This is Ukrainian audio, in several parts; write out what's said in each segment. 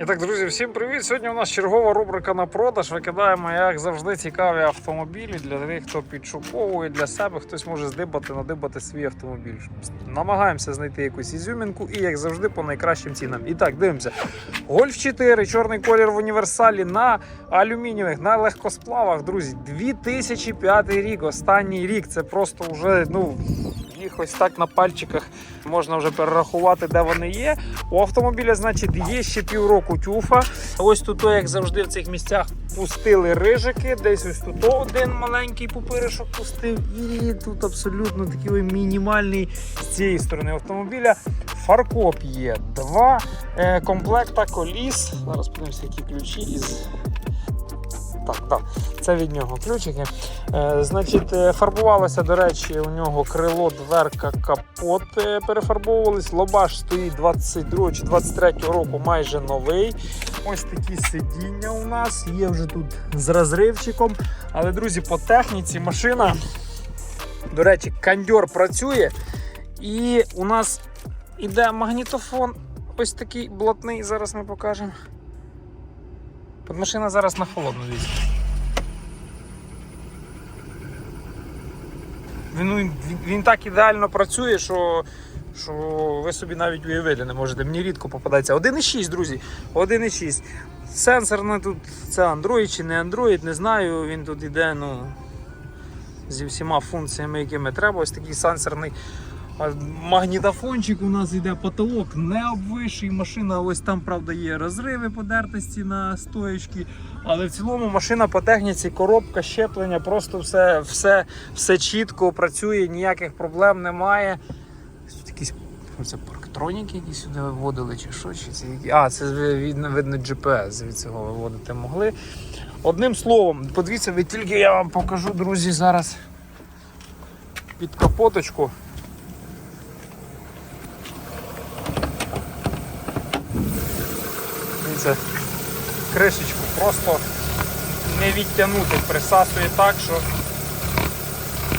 І так, друзі, всім привіт! Сьогодні у нас чергова рубрика на продаж. Викидаємо, як завжди, цікаві автомобілі для тих, хто підшуковує для себе, хтось може здибати, надибати свій автомобіль. Намагаємося знайти якусь ізюмінку і, як завжди, по найкращим цінам. І так, дивимося. Гольф 4, чорний колір в універсалі на алюмінієвих, на легкосплавах, друзі. 2005 рік, останній рік. Це просто вже, ну. Їх ось так на пальчиках можна вже перерахувати, де вони є. У автомобіля, значить, є ще півроку тюфа. Ось тут, як завжди, в цих місцях пустили рижики. Десь ось тут один маленький пупиришок пустив. І тут абсолютно такий мінімальний з цієї сторони автомобіля. Фаркоп є. Два е, комплекта коліс. Зараз подивимося, які ключі із. Так, так, це від нього ключики. Е, значить, е, фарбувалося, до речі, у нього крило, дверка, капот е, перефарбовувались. Лобаш стоїть 22 чи 23 року, майже новий. Ось такі сидіння у нас. Є вже тут з розривчиком. Але, друзі, по техніці машина. До речі, кандьор працює. І у нас іде магнітофон. Ось такий блатний. Зараз ми покажемо. Машина зараз на холодну візьме. Він, він, він так ідеально працює, що, що ви собі навіть уявити не можете. Мені рідко попадається. 1,6, друзі. 1,6. Сенсорний тут це Android чи не Android, не знаю. Він тут іде ну, зі всіма функціями, якими треба. Ось такий сенсорний Магнітофончик у нас йде потолок не обвищий. Машина ось там, правда, є розриви подертості на стоечки. Але в цілому машина по техніці, коробка, щеплення, просто все, все, все чітко працює, ніяких проблем немає. Тут якісь це парктроніки, які сюди виводили, чи що? Чи це? А, це видно, видно GPS, від цього виводити могли. Одним словом, подивіться, ви тільки я вам покажу, друзі, зараз під капоточку. Дивіться, кришечку просто не відтягнути, присасує так, що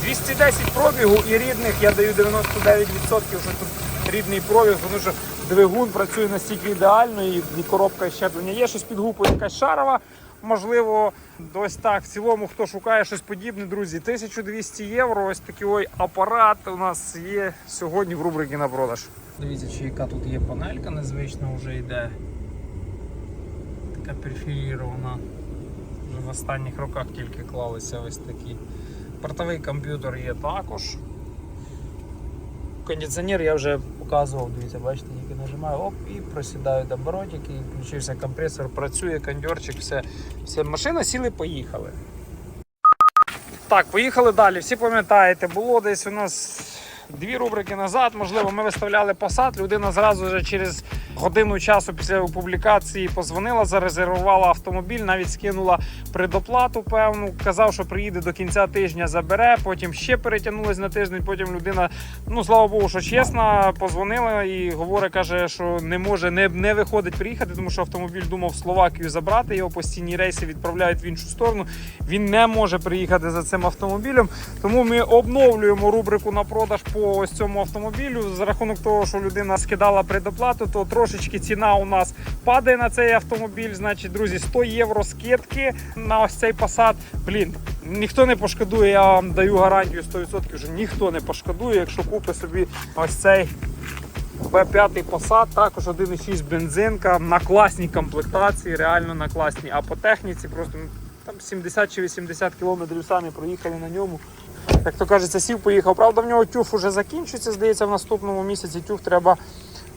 210 пробігу і рідних я даю 99%, що тут рідний пробіг, тому що двигун працює настільки ідеально і коробка щеплення. Є щось під гупою якась шарова. Можливо, ось так. В цілому, хто шукає щось подібне, друзі, 1200 євро. Ось такий ой апарат у нас є сьогодні в рубриці на продаж. Дивіться, чи яка тут є панелька незвична вже йде. Така перфілірована. Вже в останніх роках тільки клалися ось такі. Портовий комп'ютер є також. Кондиціонер я вже показував, дивіться, бачите, тільки нажимаю оп і просідають оборотики, і включився компресор, працює, кондьорчик, все. все. Машина сіли, поїхали. Так, поїхали далі. Всі пам'ятаєте, було десь у нас дві рубрики назад. Можливо, ми виставляли посад. Людина зразу вже через годину часу після публікації позвонила, зарезервувала автомобіль, навіть скинула предоплату певну. Казав, що приїде до кінця тижня, забере. Потім ще перетягнулась на тиждень. Потім людина, ну слава Богу, що чесна, позвонила і говорить, каже, що не може, не, не виходить приїхати, тому що автомобіль думав Словакію забрати. Його постійні рейси відправляють в іншу сторону. Він не може приїхати за цим автомобілем. Тому ми обновлюємо рубрику на продаж по ось цьому автомобілю. За рахунок того, що людина скидала предоплату, то трошечки ціна у нас падає на цей автомобіль. Значить, друзі, 100 євро скидки на ось цей посад. Блін. Ніхто не пошкодує, я вам даю гарантію 100%, що ніхто не пошкодує, якщо купить собі ось цей Б5 посад, також 1,6 бензинка на класній комплектації, реально на класній. А по техніці просто ну, там 70 чи 80 кілометрів самі проїхали на ньому. Як то кажеться, сів, поїхав. Правда, в нього тюф уже закінчується, здається, в наступному місяці тюф треба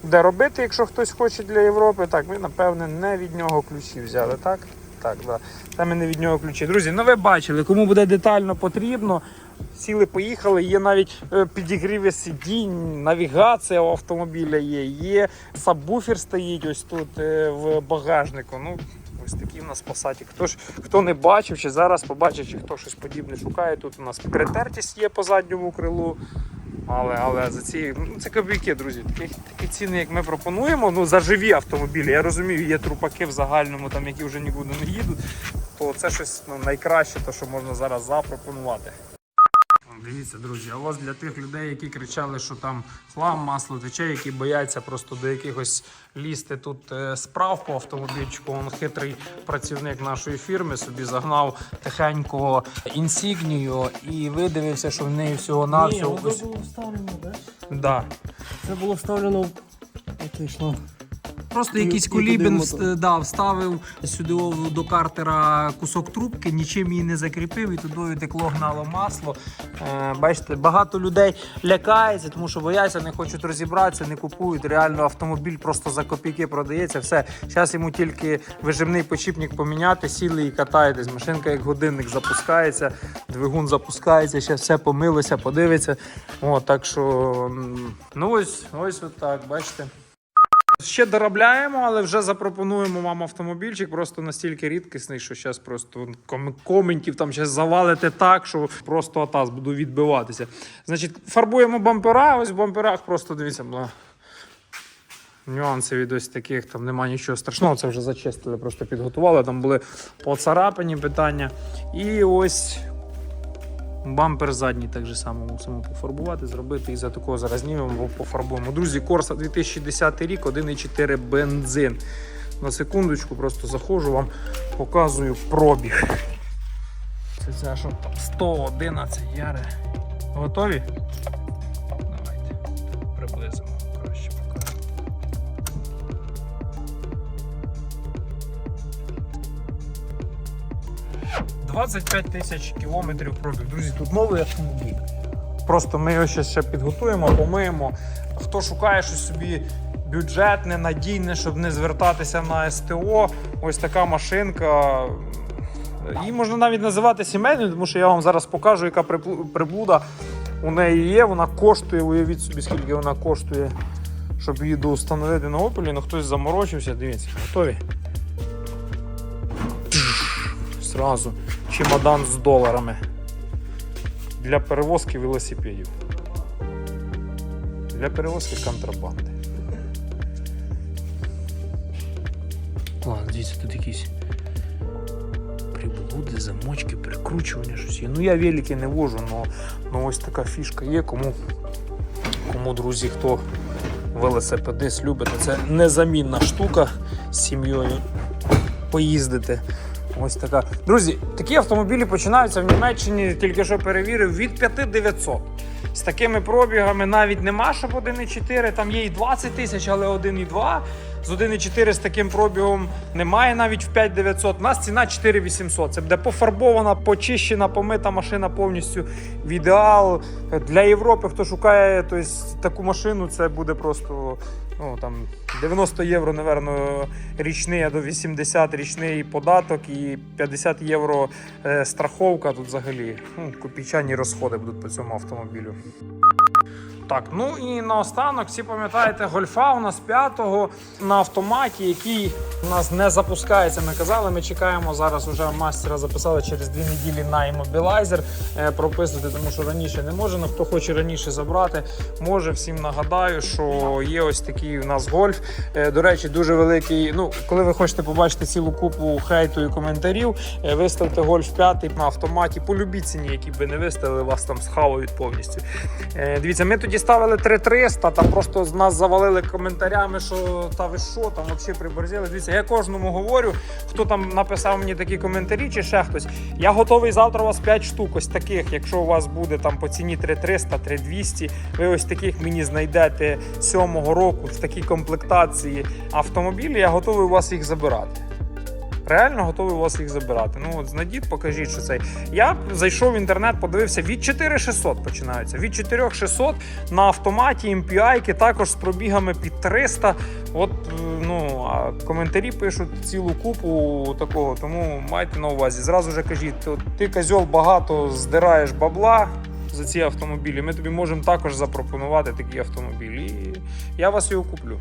де робити, якщо хтось хоче для Європи. Так, ми, напевне, не від нього ключі взяли, так? Так, да. Там і не від нього ключі. Друзі, ну ви бачили, кому буде детально потрібно. Сіли, поїхали, є навіть е, підігріви сидінь, навігація у автомобіля є, є сабвуфер стоїть ось тут е, в багажнику. Ну, ось такі в нас пасаті. Хто ж хто не бачив, чи зараз побачив, чи хто щось подібне шукає. Тут у нас притертість є по задньому крилу. Але, але за ці ну, це копійки, друзі. Такі, такі ціни, як ми пропонуємо, ну за живі автомобілі. Я розумію, є трупаки в загальному, там, які вже нікуди не їдуть, то це щось ну, найкраще, то, що можна зараз запропонувати. Дивіться, друзі, а ось для тих людей, які кричали, що там хлам, масло тече, які бояться просто до якихось лізти тут е, справ по автомобільчику. Он хитрий працівник нашої фірми собі загнав тихенько інсігнію і видивився, що в неї всього навсього воно ось. було вставлено, да? Да. Це було вставлено от вийшло. Просто якийсь кулібін мотор. да, вставив сюди о- до картера кусок трубки, нічим її не закріпив, і туди текло гнало масло. Е, бачите, багато людей лякається, тому що бояться, не хочуть розібратися, не купують. Реально автомобіль просто за копійки продається. Все. Зараз йому тільки вижимний почіпник поміняти, сіли і катаєтесь. Машинка як годинник запускається, двигун запускається, ще все помилося, подивиться. О, так що, м, ну ось, ось от так, бачите. Ще доробляємо, але вже запропонуємо вам автомобільчик. Просто настільки рідкісний, що зараз просто ком- коментів там зараз завалите так, що просто атас буду відбиватися. Значить, фарбуємо бампера. Ось в бамперах просто дивіться, бла. Нюанси від ось таких, там немає нічого страшного, це вже зачистили, просто підготували. Там були поцарапані питання. І ось Бампер задній так же само мусимо пофарбувати, зробити і за такого зараз знімемо, бо пофарбуємо. Друзі, Корса 2010 рік, 1,4 бензин. На секундочку просто заходжу, вам показую пробіг. Це ця, що там 111 яри. Готові? Давайте приблизимо краще покажу. – 25 тисяч кілометрів пробіг. Друзі, тут новий автомобіль. Просто ми його ще, ще підготуємо, помиємо. Хто шукає щось собі бюджетне, надійне, щоб не звертатися на СТО, ось така машинка. Її можна навіть називати сімейною, тому що я вам зараз покажу, яка приблуда у неї є. Вона коштує, уявіть собі, скільки вона коштує, щоб її доустановити на опелі. Ну хтось заморочився, дивіться, готові. Сразу чемодан з доларами для перевозки велосипедів. Для перевозки контрабанди. Ладно, дивіться, тут якісь приблуди, замочки, прикручування, щось є. Ну я велики не вожу, але ось така фішка є. Кому, кому друзі, хто велосипедист любите, це незамінна штука з сім'єю поїздити. Ось така. Друзі, такі автомобілі починаються в Німеччині, тільки що перевірив, від 5900. З такими пробігами навіть нема, щоб 1,4, там є і 20 тисяч, але 1,2. З 1,4 з таким пробігом немає навіть в 5900. У нас ціна 4800. Це буде пофарбована, почищена, помита машина повністю в ідеал. Для Європи, хто шукає тобто, таку машину, це буде просто ну, там, 90 євро, напевно, річний, а до 80 річний податок і 50 євро е, страховка. Тут взагалі ну, копійчані розходи будуть по цьому автомобілю. Так, ну і наостанок, всі пам'ятаєте, гольфа у нас п'ятого на автоматі, який у нас не запускається. Ми казали, ми чекаємо зараз. Уже мастера записали через дві неділі на іммобілайзер е, прописувати, тому що раніше не може. Ну хто хоче раніше забрати, може. Всім нагадаю, що є ось такий у нас гольф. Е, До речі, дуже великий. Ну, коли ви хочете побачити цілу купу хейту і коментарів, е, виставте гольф 5 на автоматі. По любій ціні, які би не виставили, вас там схавають повністю. Дивіться, ми тоді ставили 3300, там просто з нас завалили коментарями, що та ви що, там взагалі приборзили. Дивіться, я кожному говорю, хто там написав мені такі коментарі чи ще хтось. Я готовий завтра у вас 5 штук ось таких. Якщо у вас буде там по ціні 3300, 3200, ви ось таких мені знайдете 7-го року в такій комплектації автомобілі, я готовий у вас їх забирати. Реально готовий у вас їх забирати. Ну от знайдіть, покажіть, що це. Я зайшов в інтернет, подивився від 4600 починаються. Від 4600 на автоматі MPI, також з пробігами під 300. От е, ну а коментарі пишуть цілу купу такого. Тому майте на увазі. Зразу же кажіть, ти козьол багато здираєш бабла. За ці автомобілі ми тобі можемо також запропонувати такі автомобілі. І я вас його куплю.